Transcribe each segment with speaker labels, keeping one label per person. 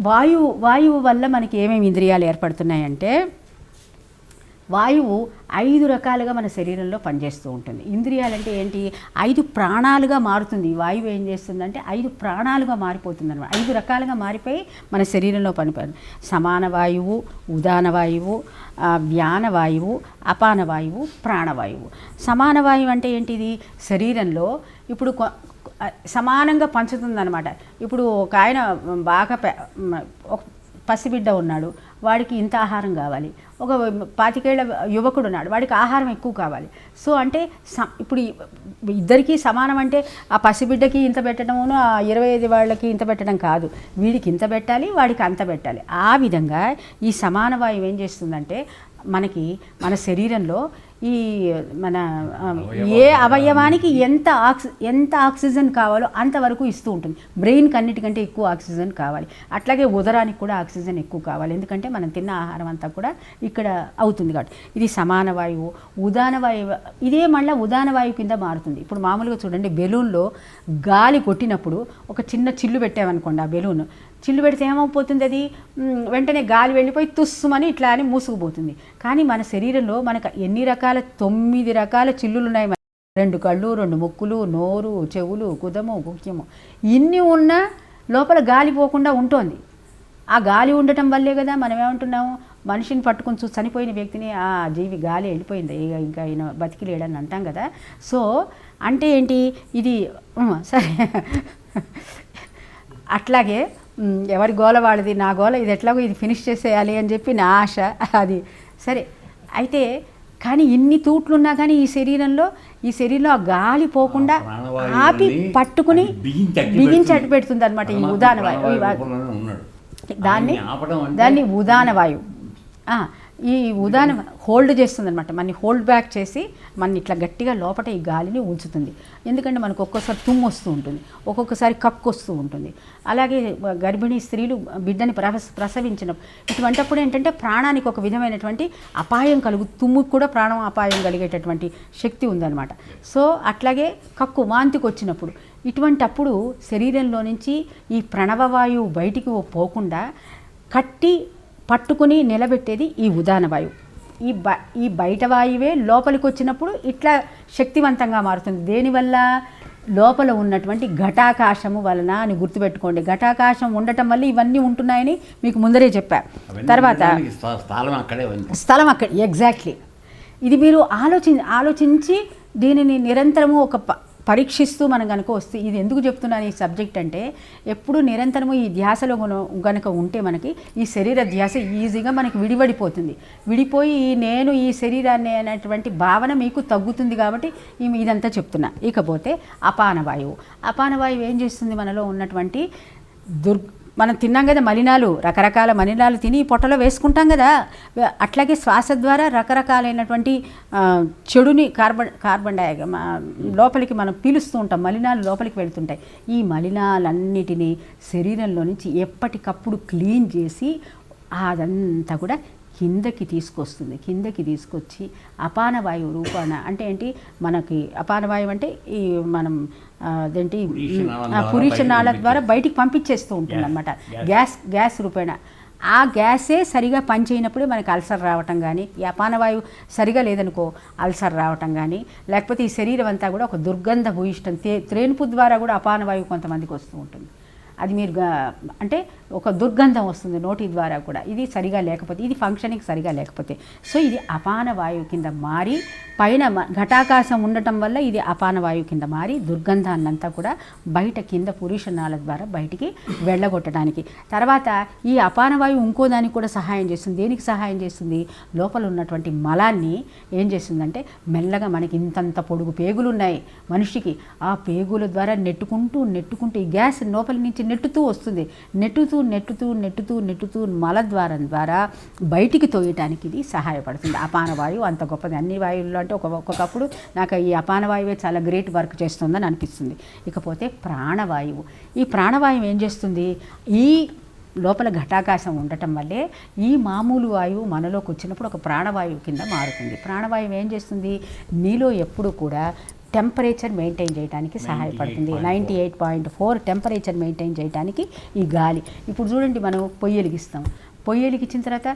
Speaker 1: వాయువు వాయువు వల్ల మనకి ఏమేమి ఇంద్రియాలు ఏర్పడుతున్నాయంటే వాయువు ఐదు రకాలుగా మన శరీరంలో పనిచేస్తూ ఉంటుంది. ఇంద్రియాలు అంటే ఏంటి? ఐదు ప్రాణాలుగా మారుతుంది. వాయువు ఏం చేస్తుందంటే ఐదు ప్రాణాలుగా మారిపోతుంది అనమాట ఐదు రకాలుగా మారిపోయి మన శరీరంలో పనిపడి సమాన వాయువు ఉదాన వాయువు వ్యాన వాయువు అపాన వాయువు ప్రాణవాయువు సమాన వాయువు అంటే ఏంటిది? శరీరంలో ఇప్పుడు కొ- సమానంగా పంచుతుందనమాట ఇప్పుడు ఒక ఆయన బాగా ఒక పసిబిడ్డ ఉన్నాడు వాడికి ఇంత ఆహారం కావాలి. ఒక పాతికేళ్ళ యువకుడు ఉన్నాడు వాడికి ఆహారం ఎక్కువ కావాలి. సో అంటే స- ఇప్పుడు ఇద్దరికీ సమానం అంటే ఆ పసిబిడ్డకి ఇంత పెట్టడమును ఆ ఇరవై ఐదు వాళ్ళకి ఇంత పెట్టడం కాదు. వీడికి ఇంత పెట్టాలి వాడికి అంత పెట్టాలి. ఆ విధంగా ఈ సమాన వాయువు ఏం చేస్తుందంటే మనకి మన శరీరంలో ఈ మన ఏ అవయవానికి ఎంత ఆక్సి ఎంత ఆక్సిజన్ కావాలో అంతవరకు ఇస్తూ ఉంటుంది. బ్రెయిన్కి అన్నిటికంటే ఎక్కువ ఆక్సిజన్ కావాలి. అట్లాగే ఉదరానికి కూడా ఆక్సిజన్ ఎక్కువ కావాలి. ఎందుకంటే మనం తిన్న ఆహారం అంతా కూడా ఇక్కడ అవుతుంది కాబట్టి. ఇది సమాన వాయువు ఉదాన వాయువు ఇదే మళ్ళీ ఉదాన వాయువు కింద మారుతుంది. ఇప్పుడు మామూలుగా చూడండి బెలూన్లో గాలి కొట్టినప్పుడు ఒక చిన్న చిల్లు పెట్టామనుకోండి ఆ బెలూన్. చిల్లు పెడితే ఏమైపోతుంది అది? వెంటనే గాలి వెళ్ళిపోయి తుస్సుమని ఇట్లా అని మూసుకుపోతుంది. కానీ మన శరీరంలో మనకు ఎన్ని రకాల తొమ్మిది రకాల చిల్లులు ఉన్నాయి రెండు కళ్ళు రెండు ముక్కులు నోరు చెవులు కుదము గుహ్యము. ఇన్ని ఉన్నా లోపల గాలి పోకుండా ఉంటుంది. ఆ గాలి ఉండటం వల్లే కదా మనం ఏమంటున్నాము? మనిషిని పట్టుకొని చూసి చనిపోయిన వ్యక్తిని ఆ జీవి గాలి వెళ్ళిపోయింది. ఇక ఇంకా ఈయన బతికి లేడని అంటాం కదా. సో అంటే ఏంటి? ఇది సరే. అట్లాగే ఎవరి గోల వాడిది నా గోల ఇది ఎట్లాగో ఇది ఫినిష్ చేసేయాలి అని చెప్పి నా ఆశ అది. సరే అయితే కానీ ఇన్ని తూట్లున్నా కానీ ఈ శరీరంలో ఈ శరీరంలో ఆ గాలి పోకుండా ఆపి పట్టుకుని
Speaker 2: బిగించి అట్టి పెడుతుంది.
Speaker 1: అనమాట ఈ ఉదాన వాయువు దాన్ని దాన్ని ఉదాన వాయువు ఈ ఉదాహరణ హోల్డ్ చేస్తుంది అనమాట మనని హోల్డ్ బ్యాక్ చేసి మన ఇట్లా గట్టిగా లోపల ఈ గాలిని ఉంచుతుంది. ఎందుకంటే మనకు ఒక్కోసారి తుమ్ము వస్తూ ఉంటుంది. ఒక్కొక్కసారి కక్కు వస్తూ ఉంటుంది. అలాగే గర్భిణీ స్త్రీలు బిడ్డని ప్రస ప్రసవించిన ఇటువంటప్పుడు ఏంటంటే ప్రాణానికి ఒక విధమైనటువంటి అపాయం కలుగు తుమ్ముకు కూడా ప్రాణం అపాయం కలిగేటటువంటి శక్తి ఉందన్నమాట. సో అట్లాగే కక్కు వాంతికి వచ్చినప్పుడు ఇటువంటప్పుడు శరీరంలో నుంచి ఈ ప్రణవవాయువు బయటికి పోకుండా కట్టి పట్టుకుని నిలబెట్టేది ఈ ఉదాన వాయువు. ఈ బ ఈ బయట వాయువే లోపలికి వచ్చినప్పుడు ఇట్లా శక్తివంతంగా మారుతుంది. దేనివల్ల లోపల ఉన్నటువంటి ఘటాకాశము వలన అని గుర్తుపెట్టుకోండి. ఘటాకాశం ఉండటం వల్ల ఇవన్నీ ఉంటున్నాయని మీకు ముందరే చెప్పా. తర్వాత
Speaker 2: స్థలం అక్కడే ఉంది.
Speaker 1: స్థలం అక్కడ ఎగ్జాక్ట్లీ. ఇది మీరు ఆలోచి ఆలోచించి దీనిని నిరంతరము ఒక పరీక్షిస్తూ మనం కనుక వస్తే ఇది ఎందుకు చెప్తున్నాను ఈ సబ్జెక్ట్ అంటే ఎప్పుడు నిరంతరము ఈ ధ్యాసలో కనుక ఉంటే మనకి ఈ శరీర ధ్యాస ఈజీగా మనకి విడివడిపోతుంది విడిపోయి ఈ నేను ఈ శరీరాన్ని అనేటువంటి భావన మీకు తగ్గుతుంది కాబట్టి ఇదంతా చెప్తున్నా. ఇకపోతే అపానవాయువు. అపానవాయువు ఏం చేస్తుంది మనలో ఉన్నటువంటి దుర్ మనం తిన్నాం కదా మలినాలు రకరకాల మలినాలు తిని పొట్టలో వేసుకుంటాం కదా. అట్లాగే శ్వాస ద్వారా రకరకాలైనటువంటి చెడుని కార్బన్ కార్బన్ డై లోపలికి మనం పీలుస్తూ ఉంటాం మలినాలు లోపలికి వెళ్తుంటాయి. ఈ మలినాలన్నిటినీ శరీరంలో నుంచి ఎప్పటికప్పుడు క్లీన్ చేసి అదంతా కూడా కిందకి తీసుకొస్తుంది. కిందకి తీసుకొచ్చి అపాన వాయువు రూపాన అంటే ఏంటి? మనకి అపాన వాయువు అంటే ఈ మనం అదేంటి?
Speaker 2: పురీషనాళం
Speaker 1: ఆ,
Speaker 2: ద్వారా బయటకు
Speaker 1: పంపించేస్తూ ఉంటుంది అనమాట
Speaker 2: గ్యాస్.
Speaker 1: గ్యాస్ రూపేణ. ఆ గ్యాసే సరిగా పనిచేయనప్పుడే మనకి అల్సర్ రావటం కానీ ఈ అపానవాయువు సరిగా లేదనుకో అల్సర్ రావటం కానీ లేకపోతే ఈ శరీరం అంతా కూడా ఒక దుర్గంధ భూయిష్టం తే త్రేనుపు ద్వారా కూడా అపానవాయువు కొంతమందికి వస్తూ ఉంటుంది. అది మీరు అంటే ఒక దుర్గంధం వస్తుంది నోటి ద్వారా కూడా. ఇది సరిగా లేకపోతే ఇది ఫంక్షనింగ్ సరిగా లేకపోతే. సో ఇది అపాన వాయువు కింద మారి పైన మ- ఘటాకాశం ఉండటం వల్ల ఇది అపాన వాయువు కింద మారి దుర్గంధాన్నంతా కూడా బయట కింద పురుషనాల ద్వారా బయటికి వెళ్ళగొట్టడానికి. తర్వాత ఈ అపాన వాయువు ఇంకో దానికి కూడా సహాయం చేస్తుంది. దేనికి సహాయం చేస్తుంది? లోపల ఉన్నటువంటి మలాన్ని ఏం చేస్తుందంటే మెల్లగా మనకి ఇంతంత పొడుగు పేగులు ఉన్నాయి మనిషికి. ఆ పేగుల ద్వారా నెట్టుకుంటూ నెట్టుకుంటూ ఈ గ్యాస్ లోపల నుంచి నెట్టుతూ వస్తుంది. నెట్టుతూ నెట్టుతూ నెట్టుతూ నెట్టుతూ మలద్వారం ద్వారా బయటికి తోయటానికి ఇది సహాయపడుతుంది. అపాన వాయువు అంత గొప్పది. అన్ని వాయువుల్లో అంటే ఒక ఒక్కొక్కప్పుడు నాకు ఈ అపాన వాయువే చాలా గ్రేట్ వర్క్ చేస్తుందని అనిపిస్తుంది. ఇకపోతే ప్రాణవాయువు. ఈ ప్రాణవాయువు ఏం చేస్తుంది? ఈ లోపల ఘటాకాశం ఉండటం వల్లే ఈ మామూలు వాయువు మనలోకి వచ్చినప్పుడు ఒక ప్రాణవాయువు కింద మారుతుంది. ప్రాణవాయువు ఏం చేస్తుంది? నీలో ఎప్పుడు కూడా టెంపరేచర్ మెయింటైన్ చేయడానికి సహాయపడుతుంది. Ninety eight point four. Temperature maintain చేయడానికి ఈ గాలి. ఇప్పుడు చూడండి మనం పొయ్యి వెలిగిస్తాం. పొయ్యి వెలిగించిన తర్వాత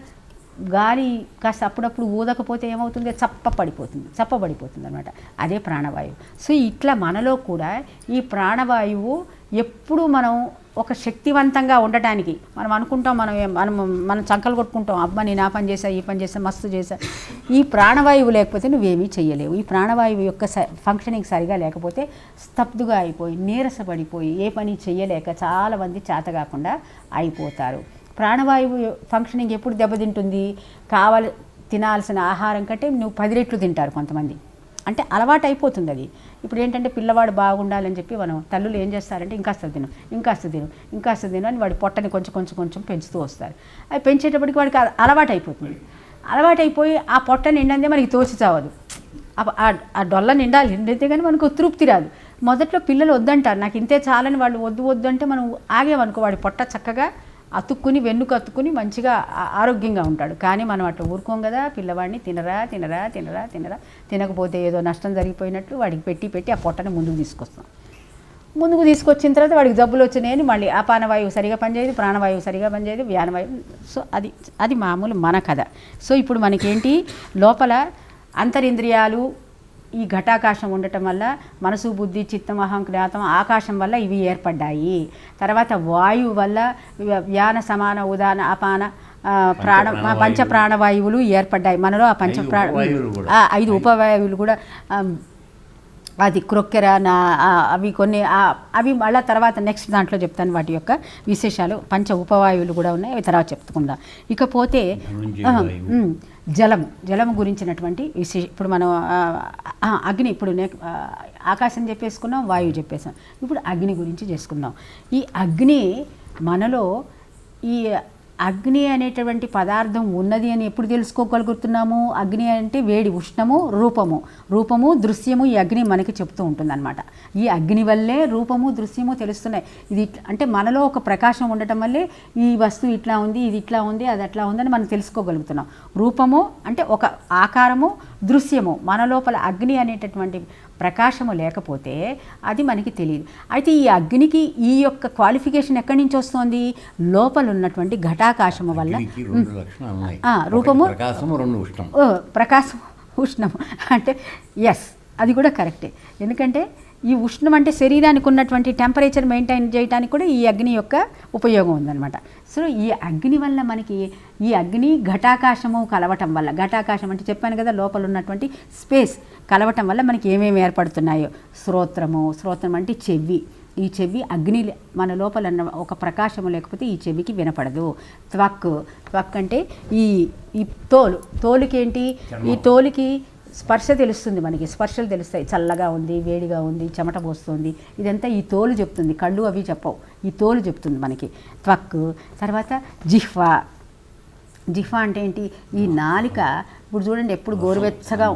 Speaker 1: గాలి కాస్త అప్పుడప్పుడు ఊదకపోతే ఏమవుతుంది? చప్ప పడిపోతుంది చప్ప పడిపోతుంది అనమాట అదే ప్రాణవాయువు. సో ఇట్లా మనలో కూడా ఈ ప్రాణవాయువు ఎప్పుడు మనం ఒక శక్తివంతంగా ఉండటానికి మనం అనుకుంటాం మనం మనం మనం చంకలు కొట్టుకుంటాం. అబ్బా నేను ఆ పని చేశా ఈ పని చేశా మస్తు చేశా. ఈ ప్రాణవాయువు లేకపోతే నువ్వేమీ చేయలేవు ఈ ప్రాణవాయువు యొక్క స ఫంక్షనింగ్ సరిగా లేకపోతే స్తబ్దుగా అయిపోయి నీరసపడిపోయి ఏ పని చేయలేక చాలామంది చేత కాకుండా అయిపోతారు. ప్రాణవాయువు ఫంక్షనింగ్ ఎప్పుడు దెబ్బతింటుంది? కావాలి తినాల్సిన ఆహారం కంటే నువ్వు పది రెట్లు తింటారు కొంతమంది. అంటే అలవాటు అయిపోతుంది అది ఇప్పుడు ఏంటంటే పిల్లవాడు బాగుండాలని చెప్పి మనం తల్లులు ఏం చేస్తారంటే ఇంకాస్త తిను ఇంకాస్త తిను ఇంకాస్త తిను అని వాడి పొట్టని కొంచెం కొంచెం కొంచెం పెంచుతూ వస్తారు. అది పెంచేటప్పటికి వాడికి అలవాటు అయిపోతుంది అలవాటు అయిపోయి ఆ పొట్ట నిండందే మనకి తోచి చావదు. ఆ- ఆ- ఆ డొల్ల నిండాలి నిండితే కానీ మనకు తృప్తి రాదు. మొదట్లో పిల్లలు వద్దంటారు. నాకు ఇంతే చాలని వాళ్ళు వద్దు వద్దు అంటే మనం ఆగేమనుకో వాడి పొట్ట చక్కగా అతుక్కుని వెన్నుకు అతుక్కుని మంచిగా ఆరోగ్యంగా ఉంటాడు. కానీ మనం అట్లా ఊరుకోం కదా పిల్లవాడిని తినరా తినరా తినరా తినరా తినకపోతే ఏదో నష్టం జరిగిపోయినట్లు వాడికి పెట్టి పెట్టి ఆ పొట్టని ముందుకు తీసుకొస్తాం. ముందుకు తీసుకొచ్చిన తర్వాత వాడికి జబ్బులు వచ్చినాయని మళ్ళీ ఆ పానవాయువు సరిగా పనిచేయదు ప్రాణవాయువు సరిగా పనిచేయదు వ్యానవాయువు. సో అది అది మామూలు మన కథ. సో ఇప్పుడు మనకేంటి? లోపల అంతరింద్రియాలు ఈ ఘటాకాశం ఉండటం వల్ల మనసు బుద్ధి చిత్తం అహం జ్ఞాతం ఆకాశం వల్ల ఇవి ఏర్పడ్డాయి. తర్వాత వాయువు వల్ల వ్య- వ్యాన సమాన ఉదాన అపాన ప్రాణ. పంచ ప్రాణవాయువులు ఏర్పడ్డాయి. మనలో ఆ పంచ
Speaker 2: ఐదు
Speaker 1: ప్రా
Speaker 2: ఉపవాయువులు కూడా.
Speaker 1: ఆ, ఐదు ఉపవాయువులు కూడా అది క్రొక్కెర నా అవి కొన్ని అవి మళ్ళీ తర్వాత నెక్స్ట్ దాంట్లో చెప్తాను వాటి యొక్క విశేషాలు. పంచ ఉపవాయువులు కూడా ఉన్నాయి. అవి తర్వాత చెప్పుకుందాం ఇకపోతే జలము జలము గురించినటువంటి విశేష ఇప్పుడు మనం అగ్ని ఇప్పుడు ఆకాశం చెప్పేసుకున్నాం వాయువు చెప్పేసాం. ఇప్పుడు అగ్ని గురించి చేసుకుందాం. ఈ అగ్ని మనలో ఈ అగ్ని అనేటువంటి పదార్థం ఉన్నది అని ఎప్పుడు తెలుసుకోగలుగుతున్నాము? అగ్ని అంటే వేడి ఉష్ణము రూపము. రూపము దృశ్యము ఈ అగ్ని మనకి చెప్తూ ఉంటుందన్నమాట. ఈ అగ్ని వల్లే రూపము దృశ్యము తెలుస్తున్నాయి. ఇది అంటే మనలో ఒక ప్రకాశం ఉండటం వల్లే ఈ వస్తువు ఇట్లా ఉంది ఇది ఇట్లా ఉంది అది అట్లా ఉందని మనం తెలుసుకోగలుగుతున్నాం. రూపము అంటే ఒక ఆకారము దృశ్యము మన లోపల అగ్ని అనేటటువంటి ప్రకాశము లేకపోతే అది మనకి తెలియదు. అయితే ఈ అగ్నికి ఈ యొక్క క్వాలిఫికేషన్ ఎక్కడి నుంచి వస్తుంది? లోపల ఉన్నటువంటి ఘటాకాశము వల్ల. రూపము- ప్రకాశం ఉష్ణము. అంటే ఎస్ అది కూడా కరెక్టే ఎందుకంటే ఈ ఉష్ణం అంటే శరీరానికి ఉన్నటువంటి టెంపరేచర్ మెయింటైన్ చేయడానికి కూడా ఈ అగ్ని యొక్క ఉపయోగం ఉందన్నమాట. సో ఈ అగ్ని వల్ల మనకి ఈ అగ్ని ఘటాకాశము కలవటం వల్ల ఘటాకాశం అంటే చెప్పాను కదా లోపల ఉన్నటువంటి స్పేస్ కలవటం వల్ల మనకి ఏమేమి ఏర్పడుతున్నాయో? శ్రోత్రము శ్రోత్రం అంటే చెవి. ఈ చెవి అగ్ని మన లోపల ఉన్న ఒక ప్రకాశము లేకపోతే ఈ చెవికి వినపడదు. త్వక్ త్వక్ అంటే ఈ ఈ తోలు. తోలుకేంటి? ఈ తోలుకి స్పర్శ తెలుస్తుంది మనకి. స్పర్శలు తెలుస్తాయి. చల్లగా ఉంది వేడిగా ఉంది చెమట పోస్తుంది. ఇదంతా ఈ తోలు చెప్తుంది. కళ్ళు అవి చెప్పవు. ఈ తోలు చెప్తుంది మనకి. త్వక్. తర్వాత జిహ్వా. జిహ్వా అంటే ఏంటి? ఈ నాలిక ఇప్పుడు చూడండి ఎప్పుడు గోరువెచ్చగా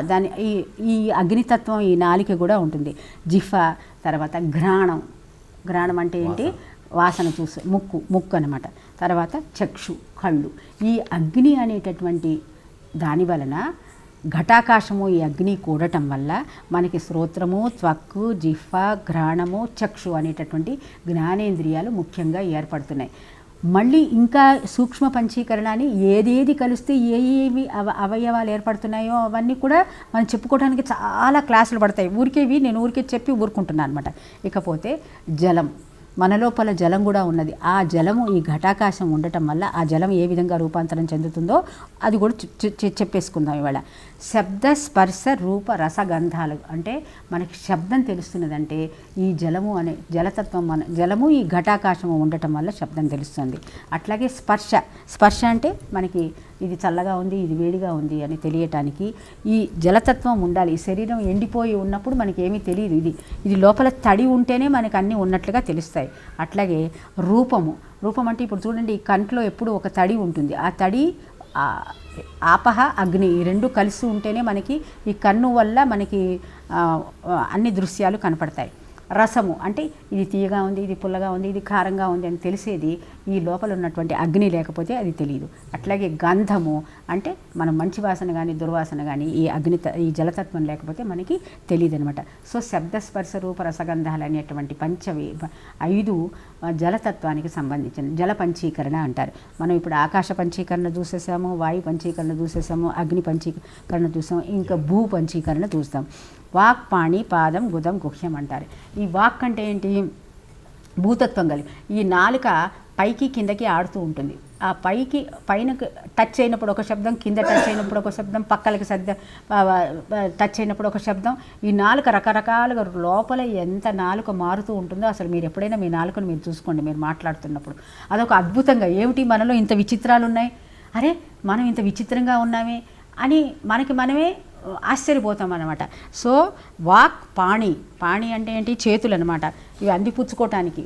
Speaker 1: దాని ఈ ఈ అగ్నితత్వం ఈ నాలిక కూడా ఉంటుంది. జిహ్వా తర్వాత ఘ్రాణం. ఘ్రాణం అంటే ఏంటి? వాసన. చూసు ముక్కు ముక్కు అనమాట తర్వాత చక్షు కళ్ళు. ఈ అగ్ని అనేటటువంటి దాని వలన ఘటాకాశము ఈ అగ్ని కూడటం వల్ల మనకి శ్రోత్రము త్వక్కు జిహ్వ ఘ్రాణము చక్షు అనేటటువంటి జ్ఞానేంద్రియాలు ముఖ్యంగా ఏర్పడుతున్నాయి. మళ్ళీ ఇంకా సూక్ష్మ పంచీకరణాన్ని ఏదేది కలిస్తే ఏ ఏవి అవ అవయవాలు ఏర్పడుతున్నాయో అవన్నీ కూడా మనం చెప్పుకోవడానికి చాలా క్లాసులు పడతాయి. ఊరికేవి నేను ఊరికే చెప్పి ఊరుకుంటున్నాను అనమాట ఇకపోతే జలం. మన లోపల జలం కూడా ఉన్నది. ఆ జలము ఈ ఘటాకాశం ఉండటం వల్ల ఆ జలం ఏ విధంగా రూపాంతరం చెందుతుందో అది కూడా చెప్పేసుకుందాం ఇవాళ. శబ్ద స్పర్శ రూప రసగంధాలు అంటే మనకి శబ్దం తెలుస్తున్నదంటే ఈ జలము అనే జలతత్వం మన జలము ఈ ఘటాకాశము ఉండటం వల్ల శబ్దం తెలుస్తుంది. అట్లాగే స్పర్శ స్పర్శ అంటే మనకి ఇది చల్లగా ఉంది ఇది వేడిగా ఉంది అని తెలియటానికి ఈ జలతత్వం ఉండాలి. ఈ శరీరం ఎండిపోయి ఉన్నప్పుడు మనకి ఏమీ తెలియదు ఇది. ఇది లోపల తడి ఉంటేనే మనకి అన్నీ ఉన్నట్లుగా తెలుస్తాయి. అట్లాగే రూపము రూపం అంటే ఇప్పుడు చూడండి ఈ కంట్లో ఎప్పుడు ఒక తడి ఉంటుంది. ఆ తడి ఆపహ అగ్ని ఈ రెండు కలిసి ఉంటేనే మనకి ఈ కన్ను వల్ల మనకి అన్ని దృశ్యాలు కనపడతాయి. రసము. అంటే ఇది తీయగా ఉంది ఇది పుల్లగా ఉంది ఇది కారంగా ఉంది అని తెలిసేది ఈ లోపల ఉన్నటువంటి అగ్ని లేకపోతే అది తెలియదు. అట్లాగే గంధము అంటే మనం మంచి వాసన కానీ దుర్వాసన కానీ ఈ అగ్ని ఈ జలతత్వం లేకపోతే మనకి తెలియదు అనమాట సో శబ్ద స్పర్శ రూప రసగంధాలు అనేటువంటి పంచవి ఐదు జలతత్వానికి సంబంధించిన జల పంచీకరణ అంటారు. మనం ఇప్పుడు ఆకాశ పంచీకరణ చూసేసాము వాయు పంచీకరణ చూసేసాము అగ్ని పంచీకరణ చూసాము ఇంకా భూ పంచీకరణ చూస్తాం. వాక్ పాణి పాదం గుదం గుహ్యం అంటారు. ఈ ఈ వాక్ అంటే ఏంటి? భూతత్వం కలిగి. ఈ నాలుక పైకి కిందకి ఆడుతూ ఉంటుంది. ఆ పైకి పైన టచ్ అయినప్పుడు ఒక శబ్దం కింద టచ్ అయినప్పుడు ఒక శబ్దం పక్కలకి సర్ద టచ్ అయినప్పుడు ఒక శబ్దం. ఈ నాలుక రకరకాలుగా లోపల ఎంత నాలుక మారుతూ ఉంటుందో అసలు మీరు ఎప్పుడైనా మీ నాలుకను మీరు చూసుకోండి మీరు మాట్లాడుతున్నప్పుడు. అదొక అద్భుతంగా ఏమిటి మనలో ఇంత విచిత్రాలు ఉన్నాయి అరే మనం ఇంత విచిత్రంగా ఉన్నామే అని మనకి మనమే ఆశ్చర్యపోతాం అనమాట సో వాక్ పాణి. పాణి అంటే ఏంటి? చేతులు అనమాట ఇవి అందిపుచ్చుకోవటానికి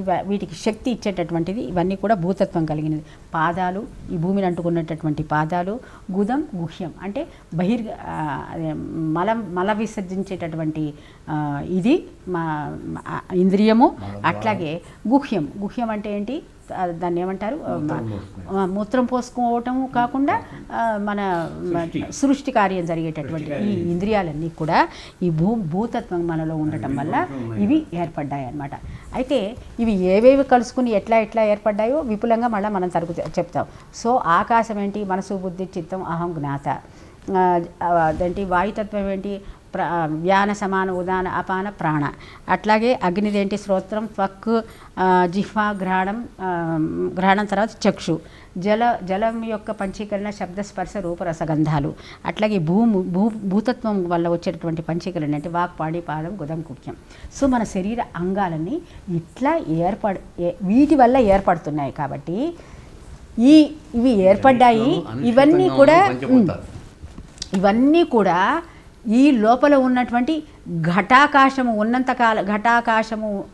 Speaker 1: ఇవ వీటికి శక్తి ఇచ్చేటటువంటిది ఇవన్నీ కూడా భూతత్వం కలిగినది పాదాలు ఈ భూమిని అంటుకున్నటువంటి పాదాలు గుదం గుహ్యం. అంటే బహిర్ మల మల విసర్జించేటటువంటి ఇది మా ఇంద్రియము అట్లాగే గుహ్యం. గుహ్యం అంటే ఏంటి? దాన్ని ఏమంటారు?
Speaker 2: మూత్రం
Speaker 1: పోసుకోవటం కాకుండా మన
Speaker 2: సృష్టి.
Speaker 1: కార్యం జరిగేటటువంటి ఈ ఇంద్రియాలన్నీ కూడా ఈ భూ భూతత్వం మనలో ఉండటం వల్ల ఇవి ఏర్పడ్డాయి అన్నమాట అయితే ఇవి ఏవేవి కలుసుకుని ఎట్లా ఎట్లా ఏర్పడ్డాయో విపులంగా మళ్ళీ మనం తరుగు చెప్తాం. సో ఆకాశం ఏంటి మనసు బుద్ధి చిత్తం అహం జ్ఞాత. అదేంటి? వాయుతత్వం ఏంటి? వ్యాన సమాన ఉదాన అపాన ప్రాణ. అట్లాగే అగ్నిదేంటి శ్రోత్రం త్వక్ జిహ్వ గ్రహణం గ్రహణం తర్వాత చక్షు. జల జలం యొక్క పంచీకరణ శబ్ద స్పర్శ రూప రసగంధాలు అట్లాగే భూము భూ భూతత్వం వల్ల వచ్చేటటువంటి పంచీకరణ అంటే వాక్ పాడి పాదం గుదం కుఖ్యం సో మన శరీర అంగాలన్నీ ఇట్లా ఏర్పడ వీటి వల్ల ఏర్పడుతున్నాయి కాబట్టి ఈ ఇవి ఏర్పడ్డాయి ఇవన్నీ కూడా ఇవన్నీ కూడా ఈ లోపల ఉన్నటువంటి ఘటాకాశము ఉన్నంతకాల ఘటాకాశము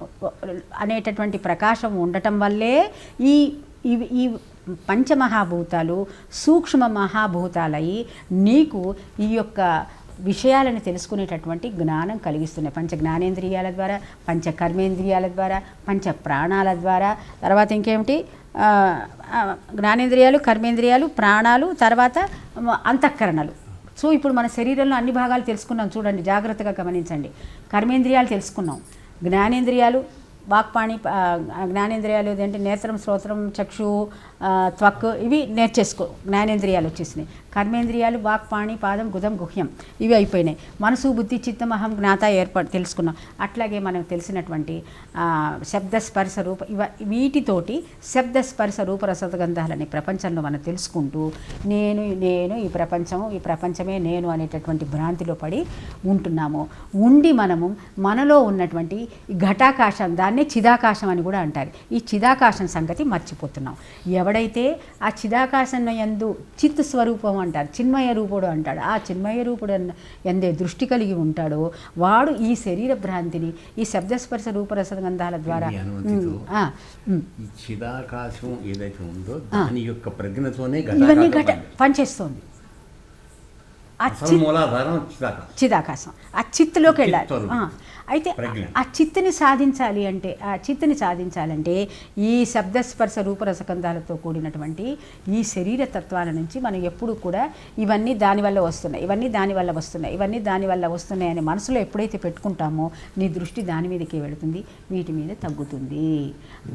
Speaker 1: అనేటటువంటి ప్రకాశం ఉండటం వల్లే ఈ ఇవి ఈ పంచమహాభూతాలు సూక్ష్మ మహాభూతాలై నీకు ఈ యొక్క విషయాలను తెలుసుకునేటటువంటి జ్ఞానం కలిగిస్తున్నాయి. పంచ జ్ఞానేంద్రియాల ద్వారా పంచ కర్మేంద్రియాల ద్వారా పంచ ప్రాణాల ద్వారా. తర్వాత ఇంకేమిటి? జ్ఞానేంద్రియాలు కర్మేంద్రియాలు ప్రాణాలు తర్వాత అంతఃకరణలు. సో ఇప్పుడు మన శరీరంలో అన్ని భాగాలు తెలుసుకున్నాం. చూడండి జాగ్రత్తగా గమనించండి. కర్మేంద్రియాలు తెలుసుకున్నాం. జ్ఞానేంద్రియాలు వాక్పాణి జ్ఞానేంద్రియాలు ఏంటంటే నేత్రం శ్రోత్రం చక్షు త్వక్ ఇవి నేర్చేసుకో జ్ఞానేంద్రియాలు వచ్చేసినాయి. కర్మేంద్రియాలు వాక్పాణి పాదం గుదం గుహ్యం ఇవి అయిపోయినాయి. మనసు బుద్ధి చిత్తమహం జ్ఞాత ఏర్పడి తెలుసుకున్నాం. అట్లాగే మనకు తెలిసినటువంటి శబ్దస్పర్శ శబ్ద రూప ఇవ వీటితోటి శబ్దస్పర్శ స్పర్శ ప్రపంచంలో మనం తెలుసుకుంటూ నేను నేను ఈ ప్రపంచము ఈ ప్రపంచమే నేను అనేటటువంటి భ్రాంతిలో పడి ఉంటున్నాము. ఉండి మనము మనలో ఉన్నటువంటి ఘటాకాశం దాన్నే చిదాకాశం అని కూడా అంటారు. ఈ చిదాకాశం సంగతి మర్చిపోతున్నాం. ఎవడైతే ఆ చిదాకాశం ఎందు చిత్ స్వరూపం అంటారు చిన్మయ రూపుడు అంటాడు ఆ చిన్మయ రూపుడు ఎందే దృష్టి కలిగి ఉంటాడో వాడు ఈ శరీర భ్రాంతిని ఈ శబ్దస్పర్శ ద్వారా ఆ, ఉమ్.
Speaker 2: ఈ చిదాకాశం ఏదైతే ఉందో దాని యొక్క ప్రజ్ఞతోనే
Speaker 1: ఇవన్నీ ఘట
Speaker 2: పనిచేస్తుంది.
Speaker 1: పనిచేస్తుంది ఆ
Speaker 2: అసలు
Speaker 1: చిత్
Speaker 2: మూలాధారం చిదాకాశం.
Speaker 1: చిదాకాశం. ఆ చిత్తులోకి వెళ్ళాలి. అయితే. ఆ చిత్తుని సాధించాలి అంటే ఆ చిత్తుని సాధించాలంటే ఈ శబ్దస్పర్శ రూపరసకంధాలతో కూడినటువంటి ఈ శరీర తత్వాల నుంచి మనం ఎప్పుడు కూడా ఇవన్నీ దానివల్ల వస్తున్నాయి ఇవన్నీ దానివల్ల వస్తున్నాయి ఇవన్నీ దానివల్ల వస్తున్నాయి అని మనసులో ఎప్పుడైతే పెట్టుకుంటామో నీ దృష్టి దాని మీదకే వెళుతుంది వీటి మీద తగ్గుతుంది.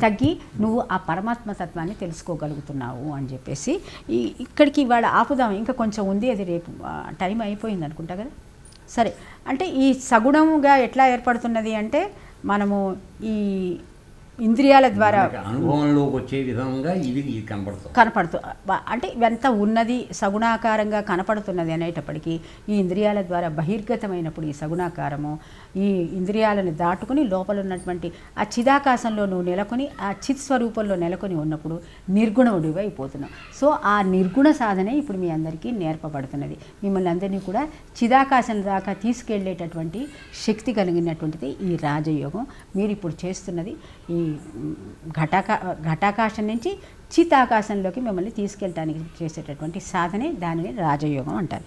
Speaker 1: తగ్గి నువ్వు ఆ పరమాత్మ తత్వాన్ని తెలుసుకోగలుగుతున్నావు అని చెప్పేసి ఈ ఇక్కడికి ఇవాళ ఆపుదాం. ఇంకా కొంచెం ఉంది అది రేపు టైం అయిపోయింది అనుకుంటా కదా? సరే. అంటే ఈ సగుణముగా ఎట్లా ఏర్పడుతున్నది అంటే మనము ఈ ఇంద్రియాల ద్వారా
Speaker 2: అనుభవంలోకి వచ్చే విధంగా ఇది కనపడుతుంది.
Speaker 1: కనపడుతూ బ- అంటే ఇవంతా ఉన్నది సగుణాకారంగా కనపడుతున్నది అనేటప్పటికీ ఈ ఇంద్రియాల ద్వారా బహిర్గతమైనప్పుడు ఈ సగుణాకారము ఈ ఇంద్రియాలను దాటుకుని లోపల ఉన్నటువంటి ఆ చిదాకాశంలో నువ్వు నెలకొని ఆ చిత్ స్వరూపంలో నెలకొని ఉన్నప్పుడు నిర్గుణుడివి అయిపోతున్నావు సో ఆ నిర్గుణ సాధనే ఇప్పుడు మీ అందరికీ నేర్పబడుతున్నది. మిమ్మల్ని అందరినీ కూడా చిదాకాశం దాకా తీసుకెళ్ళేటటువంటి శక్తి కలిగినటువంటిది ఈ రాజయోగం. మీరు ఇప్పుడు చేస్తున్నది ఈ ఘటాకా ఘటాకాశం నుంచి చితాకాశంలోకి మిమ్మల్ని తీసుకెళ్ళటానికి చేసేటటువంటి సాధనే దానిని రాజయోగం అంటారు.